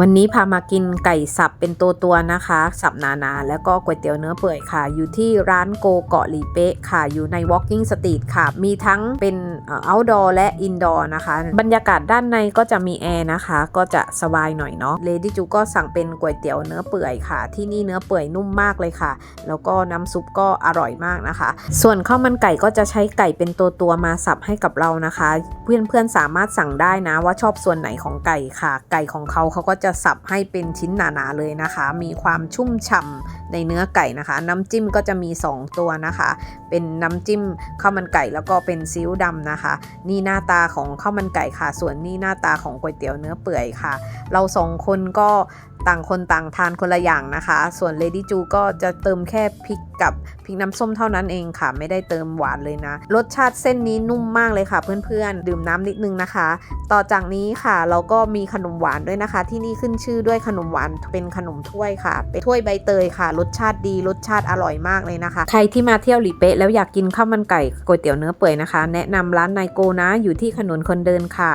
วันนี้พามากินไก่สับเป็นตัวตัวนะคะ สับนานาแล้วก็ก๋วยเตี๋ยวเนื้อเปื่อยค่ะ อยู่ที่ร้านโกเกาะหลีเป๊ะค่ะ อยู่ใน Walking Street ค่ะ มีทั้งเป็น outdoor และ indoor นะคะ บรรยากาศด้านในก็จะมีแอร์นะคะ ก็จะสบายหน่อยเนาะเลดี้จูก็สั่งเป็นก๋วยเตี๋ยวเนื้อเปื่อยค่ะ ที่นี่เนื้อเปื่อยนุ่มมากเลยค่ะ แล้วก็น้ำซุปก็อร่อยมากนะคะ ส่วนข้าวมันไก่ก็จะใช้ไก่เป็นตัวตัวมาสับให้กับเรานะคะ เพื่อนๆสามารถสั่งได้นะว่าชอบส่วนไหนของไก่ค่ะ ไก่ของเขาเขาก็จะสับให้เป็นชิ้นหนาๆเลยนะคะ มีความชุ่มฉ่ำ ในเนื้อไก่นะคะ น้ำจิ้มก็จะมี 2 ตัวนะคะ เป็นน้ำจิ้มข้าวมันไก่แล้วก็เป็นซีอิ๊วดำนะคะ นี่หน้าตาของข้าวมันไก่ค่ะ ส่วนนี่หน้าตาของก๋วยเตี๋ยวเนื้อเปื่อยค่ะ เราสองคนก็ต่างคนต่างทานคนละอย่างนะคะ ส่วน Lady จูก็จะเติมแค่พริกกับพริกน้ำส้มเท่านั้นเองค่ะ ไม่ได้เติมหวานเลยนะ รสชาติเส้นนี้นุ่มมากเลยค่ะ เพื่อนๆ ดื่มน้ำนิดนึงนะคะ ต่อจากนี้ค่ะ เราก็มีขนมหวานด้วยนะคะ ที่นี่ขึ้นชื่อด้วยขนมหวานเป็นขนมถ้วยค่ะ เป็นถ้วยใบเตยค่ะรสชาติดีรสชาติอร่อยมากเลยนะคะ ใครที่มาเที่ยวหลีเป๊ะแล้วอยากกินข้าวมันไก่ก๋วยเตี๋ยวเนื้อเปื่อยนะคะ แนะนำร้านนายโกนะอยู่ที่ถนนคนเดินค่ะ